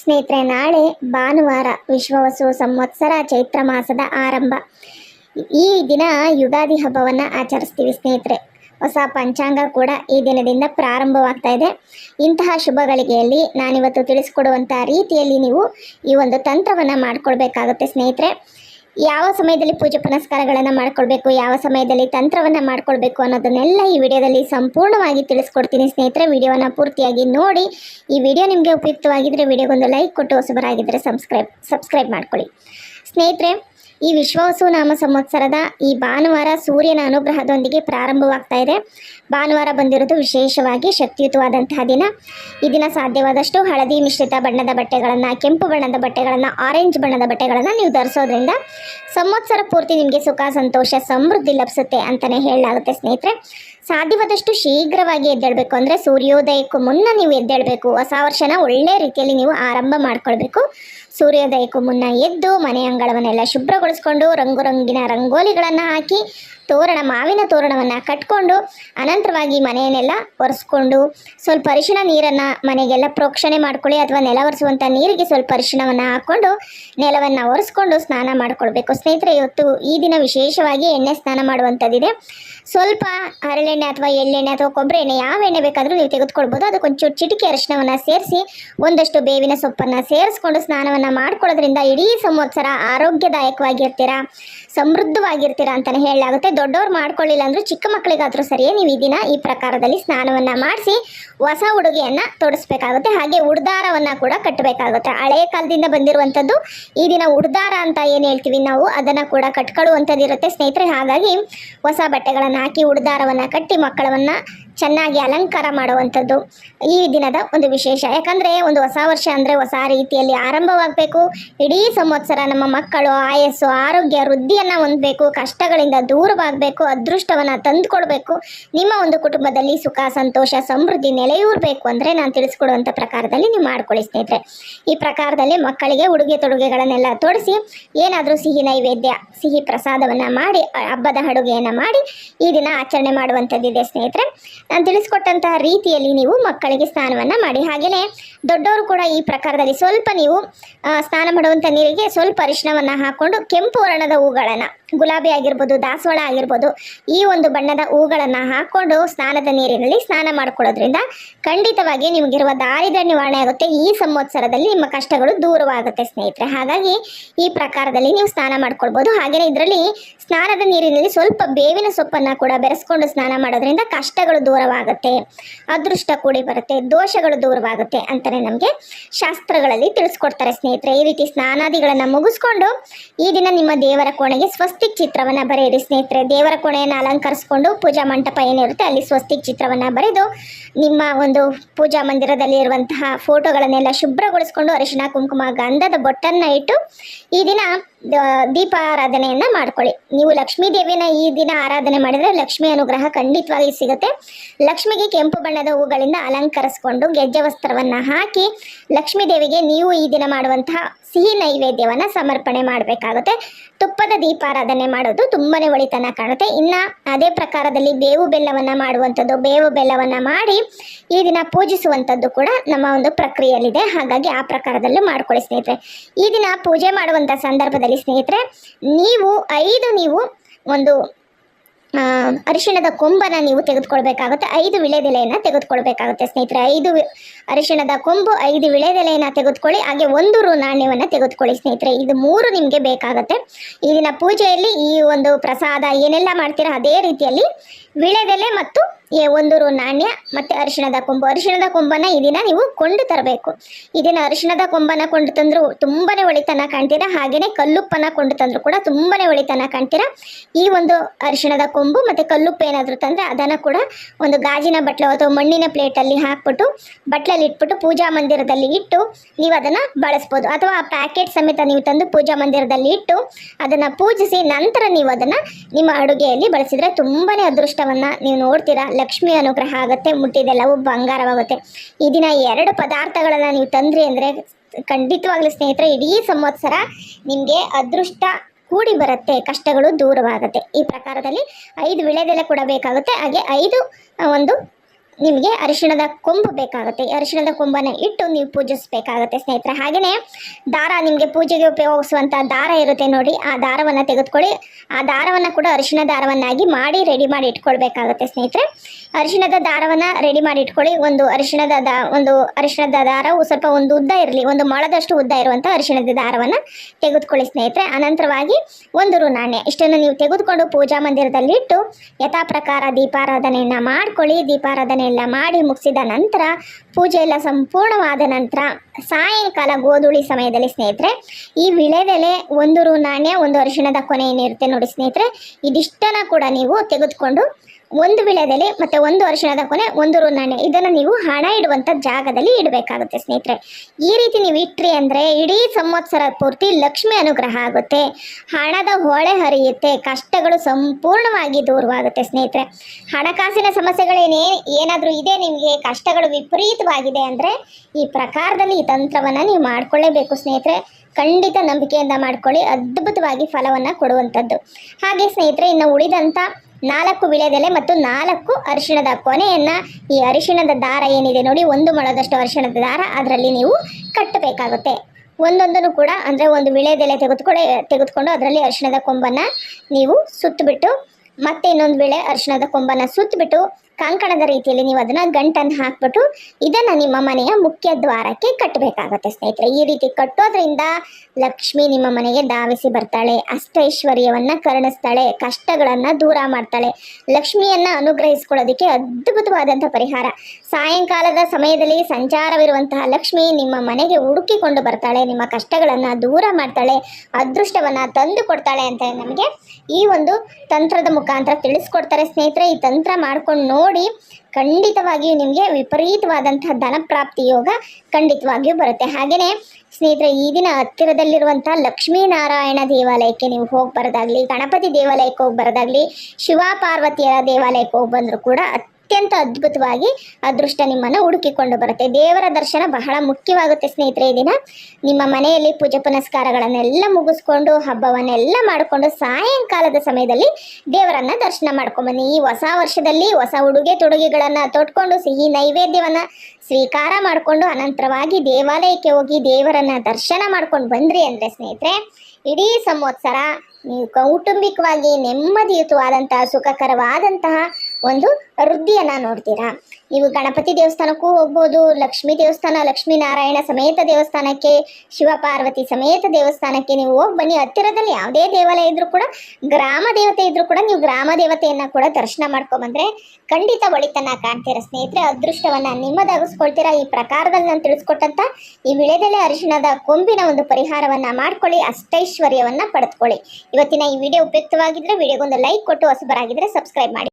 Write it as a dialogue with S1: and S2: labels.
S1: ಸ್ನೇಹಿತರೆ, ನಾಳೆ ಭಾನುವಾರ ವಿಶ್ವವಸು ಸಂವತ್ಸರ ಚೈತ್ರ ಮಾಸದ ಆರಂಭ. ಈ ದಿನ ಯುಗಾದಿ ಹಬ್ಬವನ್ನು ಆಚರಿಸ್ತೀವಿ ಸ್ನೇಹಿತರೆ. ಹೊಸ ಪಂಚಾಂಗ ಕೂಡ ಈ ದಿನದಿಂದ ಪ್ರಾರಂಭವಾಗ್ತಾ ಇದೆ. ಇಂತಹ ಶುಭ ಗಳಿಗೆಯಲ್ಲಿ ನಾನಿವತ್ತು ತಿಳಿಸ್ಕೊಡುವಂಥ ರೀತಿಯಲ್ಲಿ ನೀವು ಈ ಒಂದು ತಂತ್ರವನ್ನು ಮಾಡಿಕೊಳ್ಬೇಕಾಗುತ್ತೆ ಸ್ನೇಹಿತರೆ. ಯಾವ ಸಮಯದಲ್ಲಿ ಪೂಜೆ ಪುನಸ್ಕಾರಗಳನ್ನು ಮಾಡ್ಕೊಳ್ಬೇಕು, ಯಾವ ಸಮಯದಲ್ಲಿ ತಂತ್ರವನ್ನು ಮಾಡ್ಕೊಳ್ಬೇಕು ಅನ್ನೋದನ್ನೆಲ್ಲ ಈ ವಿಡಿಯೋದಲ್ಲಿ ಸಂಪೂರ್ಣವಾಗಿ ತಿಳಿಸ್ಕೊಡ್ತೀನಿ. ಸ್ನೇಹಿತರೆ ವಿಡಿಯೋವನ್ನು ಪೂರ್ತಿಯಾಗಿ ನೋಡಿ. ಈ ವಿಡಿಯೋ ನಿಮಗೆ ಉಪಯುಕ್ತವಾಗಿದ್ದರೆ ವಿಡಿಯೋಗೊಂದು ಲೈಕ್ ಕೊಟ್ಟು ಹೊಸಬರಾಗಿದ್ದರೆ ಸಬ್ಸ್ಕ್ರೈಬ್ ಸಬ್ಸ್ಕ್ರೈಬ್ ಮಾಡ್ಕೊಳ್ಳಿ. ಸ್ನೇಹಿತರೆ ಈ ವಿಶ್ವಾಸು ನಾಮ ಸಂವತ್ಸರದ ಈ ಭಾನುವಾರ ಸೂರ್ಯನ ಅನುಗ್ರಹದೊಂದಿಗೆ ಪ್ರಾರಂಭವಾಗ್ತಾ ಇದೆ. ಭಾನುವಾರ ಬಂದಿರೋದು ವಿಶೇಷವಾಗಿ ಶಕ್ತಿಯುತವಾದಂತಹ ದಿನ. ಈ ದಿನ ಸಾಧ್ಯವಾದಷ್ಟು ಹಳದಿ ಮಿಶ್ರಿತ ಬಣ್ಣದ ಬಟ್ಟೆಗಳನ್ನು, ಕೆಂಪು ಬಣ್ಣದ ಬಟ್ಟೆಗಳನ್ನು, ಆರೆಂಜ್ ಬಣ್ಣದ ಬಟ್ಟೆಗಳನ್ನು ನೀವು ಧರಿಸೋದ್ರಿಂದ ಸಂವತ್ಸರ ಪೂರ್ತಿ ನಿಮಗೆ ಸುಖ, ಸಂತೋಷ, ಸಮೃದ್ಧಿ ಲಭಿಸುತ್ತೆ ಅಂತಲೇ ಹೇಳಲಾಗುತ್ತೆ ಸ್ನೇಹಿತರೆ. ಸಾಧ್ಯವಾದಷ್ಟು ಶೀಘ್ರವಾಗಿ ಎದ್ದೇಳಬೇಕು. ಅಂದರೆ ಸೂರ್ಯೋದಯಕ್ಕೂ ಮುನ್ನ ನೀವು ಎದ್ದೇಳಬೇಕು. ಹೊಸ ವರ್ಷನ ಒಳ್ಳೆ ರೀತಿಯಲ್ಲಿ ನೀವು ಆರಂಭ ಮಾಡ್ಕೊಳ್ಬೇಕು. ಸೂರ್ಯೋದಯಕ್ಕೂ ಮುನ್ನ ಎದ್ದು ಮನೆ ಅಂಗಳವನ್ನೆಲ್ಲ ಶುಭ್ರಗೊಳಿಸ್ಕೊಂಡು ರಂಗು ರಂಗಿನ ರಂಗೋಲಿಗಳನ್ನು ಹಾಕಿ ತೋರಣ, ಮಾವಿನ ತೋರಣವನ್ನು ಕಟ್ಕೊಂಡು ಅನಂತರವಾಗಿ ಮನೆಯನ್ನೆಲ್ಲ ಒರೆಸ್ಕೊಂಡು ಸ್ವಲ್ಪ ಅರಿಶಿಣ ನೀರನ್ನು ಮನೆಗೆಲ್ಲ ಪ್ರೋಕ್ಷಣೆ ಮಾಡ್ಕೊಳ್ಳಿ ಅಥವಾ ನೆಲ ಒರೆಸುವಂಥ ನೀರಿಗೆ ಸ್ವಲ್ಪ ಅರಿಶಿಣವನ್ನು ಹಾಕ್ಕೊಂಡು ನೆಲವನ್ನು ಒರೆಸ್ಕೊಂಡು ಸ್ನಾನ ಮಾಡ್ಕೊಳ್ಬೇಕು. ಸ್ನೇಹಿತರೆ, ಇವತ್ತು ಈ ದಿನ ವಿಶೇಷವಾಗಿ ಎಣ್ಣೆ ಸ್ನಾನ ಮಾಡುವಂಥದ್ದಿದೆ. ಸ್ವಲ್ಪ ಹರಳೆಣ್ಣೆ ಅಥವಾ ಎಳ್ಳೆಣ್ಣೆ ಅಥವಾ ಕೊಬ್ಬರಿ ಎಣ್ಣೆ, ಯಾವ ಎಣ್ಣೆ ಬೇಕಾದರೂ ನೀವು ತೆಗೆದುಕೊಳ್ಬೋದು. ಅದಕ್ಕೊಂಚೂರು ಚಿಟಿಕೆ ಅರಿಶಿಣವನ್ನು ಸೇರಿಸಿ ಒಂದಷ್ಟು ಬೇವಿನ ಸೊಪ್ಪನ್ನು ಸೇರಿಸ್ಕೊಂಡು ಸ್ನಾನವನ್ನು ಮಾಡ್ಕೊಳ್ಳೋದ್ರಿಂದ ಇಡೀ ಸಂವತ್ಸರ ಆರೋಗ್ಯದಾಯಕವಾಗಿರ್ತೀರಾ, ಸಮೃದ್ಧವಾಗಿರ್ತೀರಾ ಅಂತಲೇ ಹೇಳಲಾಗುತ್ತೆ. ದೊಡ್ಡವ್ರು ಮಾಡ್ಕೊಳ್ಳಿಲ್ಲ ಅಂದರೂ ಚಿಕ್ಕ ಮಕ್ಕಳಿಗಾದರೂ ಸರಿಯೇ ನೀವು ಈ ದಿನ ಈ ಪ್ರಕಾರದಲ್ಲಿ ಸ್ನಾನವನ್ನು ಮಾಡಿಸಿ ಹೊಸ ಉಡುಗೆಯನ್ನು ತೊಡಿಸ್ಬೇಕಾಗುತ್ತೆ. ಹಾಗೆ ಉಡ್ದಾರವನ್ನು ಕೂಡ ಕಟ್ಟಬೇಕಾಗುತ್ತೆ ಹಳೆಯ ಕಾಲದಿಂದ ಬಂದಿರುವಂಥದ್ದು ಈ ದಿನ ಉಡ್ದಾರ ಅಂತ ಏನು ಹೇಳ್ತೀವಿ ನಾವು, ಅದನ್ನು ಕೂಡ ಕಟ್ಕೊಳ್ಳುವಂಥದ್ದು ಇರುತ್ತೆ ಸ್ನೇಹಿತರೆ, ಹಾಗಾಗಿ ಹೊಸ ಬಟ್ಟೆಗಳನ್ನು ಹಾಕಿ ಉಡ್ದಾರವನ್ನು ಕಟ್ಟಿ ಮಕ್ಕಳವನ್ನು ಚೆನ್ನಾಗಿ ಅಲಂಕಾರ ಮಾಡುವಂಥದ್ದು ಈ ದಿನದ ಒಂದು ವಿಶೇಷ. ಯಾಕಂದರೆ ಒಂದು ಹೊಸ ವರ್ಷ ಅಂದರೆ ಹೊಸ ರೀತಿಯಲ್ಲಿ ಆರಂಭವಾಗಬೇಕು. ಇಡೀ ಸಂವತ್ಸರ ನಮ್ಮ ಮಕ್ಕಳು, ಆಯಸ್ಸು, ಆರೋಗ್ಯ, ವೃದ್ಧಿಯನ್ನು ಹೊಂದಬೇಕು. ಕಷ್ಟಗಳಿಂದ ದೂರವಾಗಬೇಕು, ಅದೃಷ್ಟವನ್ನು ತಂದುಕೊಡ್ಬೇಕು. ನಿಮ್ಮ ಒಂದು ಕುಟುಂಬದಲ್ಲಿ ಸುಖ, ಸಂತೋಷ, ಸಮೃದ್ಧಿ ನೆಲೆಯೂರಬೇಕು ಅಂದರೆ ನಾನು ತಿಳಿಸ್ಕೊಡುವಂಥ ಪ್ರಕಾರದಲ್ಲಿ ನೀವು ಮಾಡ್ಕೊಳ್ಳಿ ಸ್ನೇಹಿತರೆ. ಈ ಪ್ರಕಾರದಲ್ಲಿ ಮಕ್ಕಳಿಗೆ ಉಡುಗೆ ತೊಡುಗೆಗಳನ್ನೆಲ್ಲ ತೊಡಿಸಿ, ಏನಾದರೂ ಸಿಹಿ ನೈವೇದ್ಯ, ಸಿಹಿ ಪ್ರಸಾದವನ್ನು ಮಾಡಿ, ಹಬ್ಬದ ಅಡುಗೆಯನ್ನು ಮಾಡಿ ಈ ದಿನ ಆಚರಣೆ ಮಾಡುವಂಥದ್ದಿದೆ ಸ್ನೇಹಿತರೆ. ನಾನು ತಿಳಿಸ್ಕೊಟ್ಟಂತಹ ರೀತಿಯಲ್ಲಿ ನೀವು ಮಕ್ಕಳಿಗೆ ಸ್ನಾನವನ್ನು ಮಾಡಿ. ಹಾಗೆಯೇ ದೊಡ್ಡವರು ಕೂಡ ಈ ಪ್ರಕಾರದಲ್ಲಿ ಸ್ವಲ್ಪ ನೀವು ಸ್ನಾನ ಮಾಡುವಂಥ ನೀರಿಗೆ ಸ್ವಲ್ಪ ಅರಿಶಿಣವನ್ನು ಹಾಕ್ಕೊಂಡು ಕೆಂಪು ವರ್ಣದ ಹೂಗಳನ್ನು, ಗುಲಾಬಿ ಆಗಿರ್ಬೋದು, ದಾಸವಾಳ ಆಗಿರ್ಬೋದು, ಈ ಒಂದು ಬಣ್ಣದ ಹೂಗಳನ್ನು ಹಾಕ್ಕೊಂಡು ಸ್ನಾನದ ನೀರಿನಲ್ಲಿ ಸ್ನಾನ ಮಾಡಿಕೊಳ್ಳೋದ್ರಿಂದ ಖಂಡಿತವಾಗಿ ನಿಮಗಿರುವ ದಾರಿದ್ರ್ಯ ನಿವಾರಣೆ ಆಗುತ್ತೆ. ಈ ಸಂವತ್ಸರದಲ್ಲಿ ನಿಮ್ಮ ಕಷ್ಟಗಳು ದೂರವಾಗುತ್ತೆ ಸ್ನೇಹಿತರೆ. ಹಾಗಾಗಿ ಈ ಪ್ರಕಾರದಲ್ಲಿ ನೀವು ಸ್ನಾನ ಮಾಡ್ಕೊಳ್ಬೋದು. ಹಾಗೆಯೇ ಇದರಲ್ಲಿ ಸ್ನಾನದ ನೀರಿನಲ್ಲಿ ಸ್ವಲ್ಪ ಬೇವಿನ ಸೊಪ್ಪನ್ನು ಕೂಡ ಬೆರೆಸ್ಕೊಂಡು ಸ್ನಾನ ಮಾಡೋದ್ರಿಂದ ಕಷ್ಟಗಳು ದೂರವಾಗುತ್ತೆ, ಅದೃಷ್ಟ ಕೂಡಿ ಬರುತ್ತೆ, ದೋಷಗಳು ದೂರವಾಗುತ್ತೆ ಅಂತಲೇ ನಮಗೆ ಶಾಸ್ತ್ರಗಳಲ್ಲಿ ತಿಳಿಸ್ಕೊಡ್ತಾರೆ ಸ್ನೇಹಿತರೆ. ಈ ರೀತಿ ಸ್ನಾನಾದಿಗಳನ್ನು ಮುಗಿಸ್ಕೊಂಡು ಈ ದಿನ ನಿಮ್ಮ ದೇವರ ಕೋಣೆಗೆ ಸ್ವಸ್ತಿಕ್ ಚಿತ್ರವನ್ನು ಬರೆಯಿರಿ ಸ್ನೇಹಿತರೆ. ದೇವರ ಕೋಣೆಯನ್ನು ಅಲಂಕರಿಸ್ಕೊಂಡು ಪೂಜಾ ಮಂಟಪ ಏನಿರುತ್ತೆ ಅಲ್ಲಿ ಸ್ವಸ್ತಿಕ್ ಚಿತ್ರವನ್ನು ಬರೆದು ನಿಮ್ಮ ಒಂದು ಪೂಜಾ ಮಂದಿರದಲ್ಲಿ ಇರುವಂತಹ ಫೋಟೋಗಳನ್ನೆಲ್ಲ ಶುಭ್ರಗೊಳಿಸ್ಕೊಂಡು ಅರಿಶಿನ, ಕುಂಕುಮ, ಗಂಧದ ಬೊಟ್ಟನ್ನು ಇಟ್ಟು ಈ ದಿನ ದೀಪಾರಾಧನೆಯನ್ನು ಮಾಡ್ಕೊಳ್ಳಿ. ನೀವು ಲಕ್ಷ್ಮೀ ದೇವಿನ ಈ ದಿನ ಆರಾಧನೆ ಮಾಡಿದರೆ ಲಕ್ಷ್ಮಿ ಅನುಗ್ರಹ ಖಂಡಿತವಾಗಿ ಸಿಗುತ್ತೆ. ಲಕ್ಷ್ಮಿಗೆ ಕೆಂಪು ಬಣ್ಣದ ಹೂಗಳಿಂದ ಅಲಂಕರಿಸ್ಕೊಂಡು ಗೆಜ್ಜೆ ವಸ್ತ್ರವನ್ನು ಹಾಕಿ ಲಕ್ಷ್ಮೀ ದೇವಿಗೆ ನೀವು ಈ ದಿನ ಮಾಡುವಂತಹ ಸಿಹಿ ನೈವೇದ್ಯವನ್ನು ಸಮರ್ಪಣೆ ಮಾಡಬೇಕಾಗುತ್ತೆ. ತುಪ್ಪದ ದೀಪಾರಾಧನೆ ಮಾಡೋದು ತುಂಬಾ ಒಳಿತನ ಕಾಣುತ್ತೆ. ಇನ್ನು ಅದೇ ಪ್ರಕಾರದಲ್ಲಿ ಬೇವು ಬೆಲ್ಲವನ್ನು ಮಾಡುವಂಥದ್ದು, ಬೇವು ಬೆಲ್ಲವನ್ನು ಮಾಡಿ ಈ ದಿನ ಪೂಜಿಸುವಂಥದ್ದು ಕೂಡ ನಮ್ಮ ಒಂದು ಪ್ರಕ್ರಿಯೆಯಲ್ಲಿದೆ. ಹಾಗಾಗಿ ಆ ಪ್ರಕಾರದಲ್ಲೂ ಮಾಡ್ಕೊಳ್ಳಿ ಸ್ನೇಹಿತರೆ. ಈ ದಿನ ಪೂಜೆ ಮಾಡುವಂಥ ಸಂದರ್ಭದಲ್ಲಿ ಸ್ನೇಹಿತರೆ, ನೀವು ಐದು ನೀವು ಒಂದು ಅರಿಶಿಣದ ಕೊಂಬನ ನೀವು ತೆಗೆದುಕೊಳ್ಬೇಕಾಗುತ್ತೆ. ಐದು ವಿಳೆದೆಲೆಯನ್ನು ತೆಗೆದುಕೊಳ್ಬೇಕಾಗುತ್ತೆ ಸ್ನೇಹಿತರೆ. ಐದು ಅರಿಶಿಣದ ಕೊಂಬು, ಐದು ವಿಳೆದೆಲೆಯನ್ನು ತೆಗೆದುಕೊಳ್ಳಿ. ಹಾಗೆ ಒಂದು ರು ನಾಣ್ಯವನ್ನು ತೆಗೆದುಕೊಳ್ಳಿ ಸ್ನೇಹಿತರೆ. ಇದು ಮೂರು ನಿಮಗೆ ಬೇಕಾಗುತ್ತೆ. ಈ ಪೂಜೆಯಲ್ಲಿ ಈ ಒಂದು ಪ್ರಸಾದ ಏನೆಲ್ಲ ಮಾಡ್ತೀರಾ, ಅದೇ ರೀತಿಯಲ್ಲಿ ವಿಳೆದೆಲೆ ಮತ್ತು ಈ ಒಂದು ನಾಣ್ಯ, ಮತ್ತು ಅರಿಶಿಣದ ಕೊಂಬು. ಅರಿಶಿಣದ ಕೊಂಬನ ಈ ದಿನ ನೀವು ಕೊಂಡು ತರಬೇಕು. ಈ ದಿನ ಅರಿಶಿಣದ ಕೊಂಬನ ಕೊಂಡು ತಂದರೂ ತುಂಬಾನೇ ಒಳಿತನ ಕಾಣ್ತೀರಾ? ಹಾಗೆಯೇ ಕಲ್ಲುಪ್ಪನ ಕೊಂಡು ತಂದರೂ ಕೂಡ ತುಂಬನೇ ಒಳಿತನ ಕಾಣ್ತೀರಾ? ಈ ಒಂದು ಅರಿಶಿಣದ ಕೊಂಬು ಮತ್ತು ಕಲ್ಲುಪ್ಪು ಏನಾದರೂ ತಂದರೆ ಅದನ್ನು ಕೂಡ ಒಂದು ಗಾಜಿನ ಬಟ್ಲೆ ಅಥವಾ ಮಣ್ಣಿನ ಪ್ಲೇಟಲ್ಲಿ ಹಾಕ್ಬಿಟ್ಟು, ಬಟ್ಲಲ್ಲಿ ಇಟ್ಬಿಟ್ಟು ಪೂಜಾ ಮಂದಿರದಲ್ಲಿ ಇಟ್ಟು ನೀವು ಅದನ್ನು ಬಳಸ್ಬೋದು. ಅಥವಾ ಆ ಪ್ಯಾಕೆಟ್ ಸಮೇತ ನೀವು ತಂದು ಪೂಜಾ ಮಂದಿರದಲ್ಲಿ ಇಟ್ಟು ಅದನ್ನು ಪೂಜಿಸಿ ನಂತರ ನೀವು ಅದನ್ನು ನಿಮ್ಮ ಅಡುಗೆಯಲ್ಲಿ ಬಳಸಿದರೆ ತುಂಬಾನೇ ಅದೃಷ್ಟವನ್ನು ನೀವು ನೋಡ್ತೀರಾ? ಲಕ್ಷ್ಮಿ ಅನುಗ್ರಹ ಆಗುತ್ತೆ, ಮುಟ್ಟಿದೆಲ್ಲವೂ ಬಂಗಾರವಾಗುತ್ತೆ. ಈ ದಿನ ಎರಡು ಪದಾರ್ಥಗಳನ್ನು ನೀವು ತಂದ್ರಿ ಅಂದರೆ ಖಂಡಿತವಾಗ್ಲೂ ಸ್ನೇಹಿತರೆ, ಇಡೀ ಸಂವತ್ಸರ ನಿಮಗೆ ಅದೃಷ್ಟ ಕೂಡಿ ಬರುತ್ತೆ, ಕಷ್ಟಗಳು ದೂರವಾಗುತ್ತೆ. ಈ ಪ್ರಕಾರದಲ್ಲಿ ಐದು ವಿಳೆದೆಲೆ ಕೂಡ ಬೇಕಾಗುತ್ತೆ. ಹಾಗೆ ಐದು ಒಂದು ನಿಮಗೆ ಅರಿಶಿಣದ ಕೊಂಬು ಬೇಕಾಗುತ್ತೆ. ಅರಿಶಿಣದ ಕೊಂಬನ್ನು ಇಟ್ಟು ನೀವು ಪೂಜಿಸಬೇಕಾಗುತ್ತೆ ಸ್ನೇಹಿತರೆ. ಹಾಗೆಯೇ ದಾರ ನಿಮಗೆ ಪೂಜೆಗೆ ಉಪಯೋಗಿಸುವಂಥ ದಾರ ಇರುತ್ತೆ ನೋಡಿ. ಆ ದಾರವನ್ನು ತೆಗೆದುಕೊಳ್ಳಿ. ಆ ದಾರವನ್ನು ಕೂಡ ಅರಿಶಿಣ ದಾರವನ್ನಾಗಿ ಮಾಡಿ ರೆಡಿ ಮಾಡಿ ಇಟ್ಕೊಳ್ಬೇಕಾಗುತ್ತೆ ಸ್ನೇಹಿತರೆ. ಅರಿಶಿಣದ ದಾರವನ್ನು ರೆಡಿ ಮಾಡಿ ಇಟ್ಕೊಳ್ಳಿ. ಒಂದು ಅರಿಶಿಣದ ಒಂದು ಅರಿಶಿಣದ ದಾರವು ಸ್ವಲ್ಪ ಒಂದು ಉದ್ದ ಇರಲಿ. ಒಂದು ಮೊಳದಷ್ಟು ಉದ್ದ ಇರುವಂಥ ಅರಿಶಿಣದ ದಾರವನ್ನು ತೆಗೆದುಕೊಳ್ಳಿ ಸ್ನೇಹಿತರೆ. ಅನಂತರವಾಗಿ ಒಂದು ರು ನಾಣ್ಯ ಇಷ್ಟನ್ನು ನೀವು ತೆಗೆದುಕೊಂಡು ಪೂಜಾ ಮಂದಿರದಲ್ಲಿ ಇಟ್ಟು ಯಥಾ ಪ್ರಕಾರ ದೀಪಾರಾಧನೆಯನ್ನು ಮಾಡ್ಕೊಳ್ಳಿ. ದೀಪಾರಾಧನೆ ಎಲ್ಲ ಮಾಡಿ ಮುಗಿಸಿದ ನಂತರ ಪೂಜೆ ಎಲ್ಲ ಸಂಪೂರ್ಣವಾದ ನಂತರ ಸಾಯಂಕಾಲ ಗೋಧೂಳಿ ಸಮಯದಲ್ಲಿ ಸ್ನೇಹಿತರೆ, ಈ ವಿಳೆದೆಲೆ ಒಂದು ರು ನಾಣ್ಯ, ಒಂದು ಅರಿಶಿಣದ ಕೊನೆ ಏನಿರುತ್ತೆ ನೋಡಿ ಸ್ನೇಹಿತರೆ. ಇದಿಷ್ಟನ್ನ ಕೂಡ ನೀವು ತೆಗೆದುಕೊಂಡು ಒಂದು ವಿಳೆದೆಲೆ ಮತ್ತೆ ಒಂದು ಅರಿಶಿಣದ ಕೊನೆ ಒಂದು ರು ನಾಣ್ಯ ಇದನ್ನು ನೀವು ಹಣ ಇಡುವಂಥ ಜಾಗದಲ್ಲಿ ಇಡಬೇಕಾಗುತ್ತೆ ಸ್ನೇಹಿತರೆ. ಈ ರೀತಿ ನೀವು ಇಟ್ರಿ ಅಂದರೆ ಇಡೀ ಸಂವತ್ಸರ ಪೂರ್ತಿ ಲಕ್ಷ್ಮಿ ಅನುಗ್ರಹ ಆಗುತ್ತೆ. ಹಣದ ಹೊಳೆ ಹರಿಯುತ್ತೆ, ಕಷ್ಟಗಳು ಸಂಪೂರ್ಣವಾಗಿ ದೂರವಾಗುತ್ತೆ ಸ್ನೇಹಿತರೆ. ಹಣಕಾಸಿನ ಸಮಸ್ಯೆಗಳೇನೇ ಏನಾದರೂ ಇದೆ ನಿಮಗೆ, ಕಷ್ಟಗಳು ವಿಪರೀತವಾಗಿದೆ ಅಂದರೆ ಈ ಪ್ರಕಾರದಲ್ಲಿ ಈ ತಂತ್ರವನ್ನು ನೀವು ಮಾಡ್ಕೊಳ್ಳೇಬೇಕು ಸ್ನೇಹಿತರೆ. ಖಂಡಿತ ನಂಬಿಕೆಯಿಂದ ಮಾಡ್ಕೊಳ್ಳಿ, ಅದ್ಭುತವಾಗಿ ಫಲವನ್ನು ಕೊಡುವಂಥದ್ದು. ಹಾಗೆ ಸ್ನೇಹಿತರೆ, ಇನ್ನು ಉಳಿದಂಥ ನಾಲ್ಕು ವಿಳೆದೆಲೆ ಮತ್ತು ನಾಲ್ಕು ಅರಿಶಿಣದ ಕೊನೆಯನ್ನು ಈ ಅರಿಶಿಣದ ದಾರ ಏನಿದೆ ನೋಡಿ, ಒಂದು ಮೊಳದಷ್ಟು ಅರಿಶಿಣದ ದಾರ ಅದರಲ್ಲಿ ನೀವು ಕಟ್ಟಬೇಕಾಗುತ್ತೆ. ಒಂದೊಂದನ್ನು ಕೂಡ ಅಂದರೆ ಒಂದು ವಿಳೆದೆಲೆ ತೆಗೆದುಕೊಳ್ಳಿ ತೆಗೆದುಕೊಂಡು ಅದರಲ್ಲಿ ಅರಿಶಿಣದ ಕೊಂಬನ್ನು ನೀವು ಸುತ್ತಬಿಟ್ಟು ಮತ್ತೆ ಇನ್ನೊಂದು ವೇಳೆ ಅರಿಶಿಣದ ಕೊಂಬನ್ನು ಸುತ್ತಬಿಟ್ಟು ಕಂಕಣದ ರೀತಿಯಲ್ಲಿ ನೀವು ಅದನ್ನ ಗಂಟನ್ನು ಹಾಕ್ಬಿಟ್ಟು ಇದನ್ನ ನಿಮ್ಮ ಮನೆಯ ಮುಖ್ಯ ದ್ವಾರಕ್ಕೆ ಕಟ್ಟಬೇಕಾಗತ್ತೆ ಸ್ನೇಹಿತರೆ. ಈ ರೀತಿ ಕಟ್ಟೋದ್ರಿಂದ ಲಕ್ಷ್ಮಿ ನಿಮ್ಮ ಮನೆಗೆ ಧಾವಿಸಿ ಬರ್ತಾಳೆ, ಅಷ್ಟೈಶ್ವರ್ಯವನ್ನು ಕರುಣಿಸ್ತಾಳೆ, ಕಷ್ಟಗಳನ್ನ ದೂರ ಮಾಡ್ತಾಳೆ, ಲಕ್ಷ್ಮಿಯನ್ನ ಅನುಗ್ರಹಿಸ್ಕೊಳ್ಳೋದಕ್ಕೆ ಅದ್ಭುತವಾದಂತಹ ಪರಿಹಾರ. ಸಾಯಂಕಾಲದ ಸಮಯದಲ್ಲಿ ಸಂಚಾರವಿರುವಂತಹ ಲಕ್ಷ್ಮಿ ನಿಮ್ಮ ಮನೆಗೆ ಹುಡುಕಿಕೊಂಡು ಬರ್ತಾಳೆ, ನಿಮ್ಮ ಕಷ್ಟಗಳನ್ನ ದೂರ ಮಾಡ್ತಾಳೆ, ಅದೃಷ್ಟವನ್ನ ತಂದು ಕೊಡ್ತಾಳೆ ಅಂತ ನಮಗೆ ಈ ಒಂದು ತಂತ್ರದ ಮುಖಾಂತರ ತಿಳಿಸ್ಕೊಡ್ತಾರೆ ಸ್ನೇಹಿತರೆ. ಈ ತಂತ್ರ ಮಾಡ್ಕೊಂಡು ನೋಡಿ ಖಂಡಿತವಾಗಿಯೂ ನಿಮಗೆ ವಿಪರೀತವಾದಂತಹ ಧನಪ್ರಾಪ್ತಿ ಯೋಗ ಖಂಡಿತವಾಗಿಯೂ ಬರುತ್ತೆ. ಹಾಗೆಯೇ ಸ್ನೇಹಿತರೆ, ಈ ದಿನ ಹತ್ತಿರದಲ್ಲಿರುವಂಥ ಲಕ್ಷ್ಮೀನಾರಾಯಣ ದೇವಾಲಯಕ್ಕೆ ನೀವು ಹೋಗಿ ಬರೋದಾಗಲಿ ಗಣಪತಿ ದೇವಾಲಯಕ್ಕೆ ಹೋಗಿ ಬರೋದಾಗಲಿ ಶಿವ ಪಾರ್ವತಿಯರ ದೇವಾಲಯಕ್ಕೆ ಹೋಗಿ ಬಂದರೂ ಕೂಡ ಅತ್ಯಂತ ಅದ್ಭುತವಾಗಿ ಅದೃಷ್ಟ ನಿಮ್ಮನ್ನು ಹುಡುಕಿಕೊಂಡು ಬರುತ್ತೆ. ದೇವರ ದರ್ಶನ ಬಹಳ ಮುಖ್ಯವಾಗುತ್ತೆ ಸ್ನೇಹಿತರೆ ಈ ದಿನ. ನಿಮ್ಮ ಮನೆಯಲ್ಲಿ ಪೂಜೆ ಪುನಸ್ಕಾರಗಳನ್ನೆಲ್ಲ ಮುಗಿಸ್ಕೊಂಡು, ಹಬ್ಬವನ್ನೆಲ್ಲ ಮಾಡಿಕೊಂಡು, ಸಾಯಂಕಾಲದ ಸಮಯದಲ್ಲಿ ದೇವರನ್ನ ದರ್ಶನ ಮಾಡ್ಕೊಂಬನ್ನಿ. ಈ ಹೊಸ ವರ್ಷದಲ್ಲಿ ಹೊಸ ಉಡುಗೆ ತೊಡುಗೆಗಳನ್ನು ತೊಟ್ಕೊಂಡು, ಸಿಹಿ ನೈವೇದ್ಯವನ್ನು ಸ್ವೀಕಾರ ಮಾಡಿಕೊಂಡು, ಅನಂತರವಾಗಿ ದೇವಾಲಯಕ್ಕೆ ಹೋಗಿ ದೇವರನ್ನ ದರ್ಶನ ಮಾಡ್ಕೊಂಡು ಬಂದ್ರಿ ಅಂದರೆ ಸ್ನೇಹಿತರೆ, ಇಡೀ ಸಂವತ್ಸರ ನೀವು ಕೌಟುಂಬಿಕವಾಗಿ ನೆಮ್ಮದಿಯುತವಾದಂತಹ, ಸುಖಕರವಾದಂತಹ ಒಂದು ವೃದ್ಧಿಯನ್ನ ನೋಡ್ತೀರಾ? ನೀವು ಗಣಪತಿ ದೇವಸ್ಥಾನಕ್ಕೂ ಹೋಗ್ಬೋದು, ಲಕ್ಷ್ಮೀ ದೇವಸ್ಥಾನ, ಲಕ್ಷ್ಮೀನಾರಾಯಣ ಸಮೇತ ದೇವಸ್ಥಾನಕ್ಕೆ, ಶಿವಪಾರ್ವತಿ ಸಮೇತ ದೇವಸ್ಥಾನಕ್ಕೆ ನೀವು ಹೋಗಿ ಬನ್ನಿ. ಹತ್ತಿರದಲ್ಲಿ ಯಾವುದೇ ದೇವಾಲಯ ಇದ್ರೂ ಕೂಡ, ಗ್ರಾಮ ದೇವತೆ ಇದ್ರೂ ಕೂಡ ನೀವು ಗ್ರಾಮ ದೇವತೆಯನ್ನು ಕೂಡ ದರ್ಶನ ಮಾಡ್ಕೊಂಬಂದ್ರೆ ಖಂಡಿತ ಒಳಿತನ್ನ ಕಾಣ್ತೀರಾ ಸ್ನೇಹಿತರೆ? ಅದೃಷ್ಟವನ್ನ ನಿಮ್ಮದಾಗಿಸ್ಕೊಳ್ತೀರಾ? ಈ ಪ್ರಕಾರದಲ್ಲಿ ನಾನು ತಿಳಿಸ್ಕೊಟ್ಟಂತ ಈ ವಿಳೆದೆಲೆ ಅರಿಶಿಣದ ಕೊಂಬಿನ ಒಂದು ಪರಿಹಾರವನ್ನ ಮಾಡ್ಕೊಳ್ಳಿ, ಅಷ್ಟೈಶ್ವರ್ಯವನ್ನ ಪಡೆದುಕೊಳ್ಳಿ. ಇವತ್ತಿನ ಈ ವಿಡಿಯೋ ಉಪಯುಕ್ತವಾಗಿದ್ರೆ, ವಿಡಿಯೋಗೊಂದು ಲೈಕ್ ಕೊಟ್ಟು ಹೊಸಬರಾಗಿದ್ರೆ ಸಬ್ಸ್ಕ್ರೈಬ್ ಮಾಡಿ.